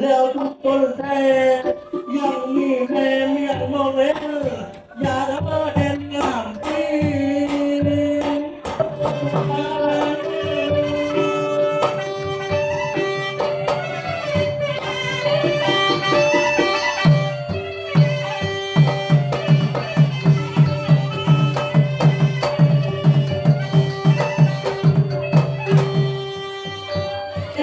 แล้วทุกคนแต่ยังมี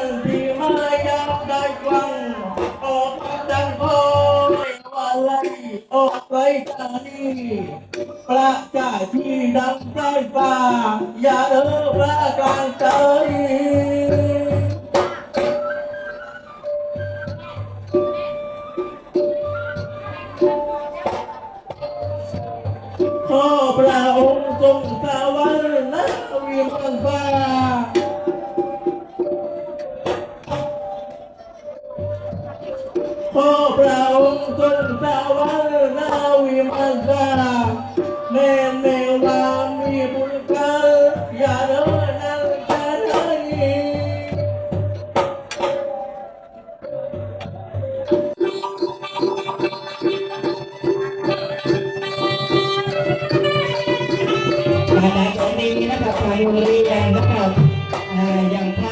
นที่มายาวได้กวังออกมาดังโพยวันไลออกไปจานีประกาศที่ดังใต้ฟ้าอย่าเลิกประการใจขอพระองค์ทรงสวรรค์นะวิมานฟ้า ขอพระองค์ทรงสวรรค์นาวิมานฟ้าแม่แม่ว่ามีบุญกันอย่าเดินนั่งกันนี้มาจากตรงนี้นะครับทางโรงเรียนะครับอ่าอย่างพา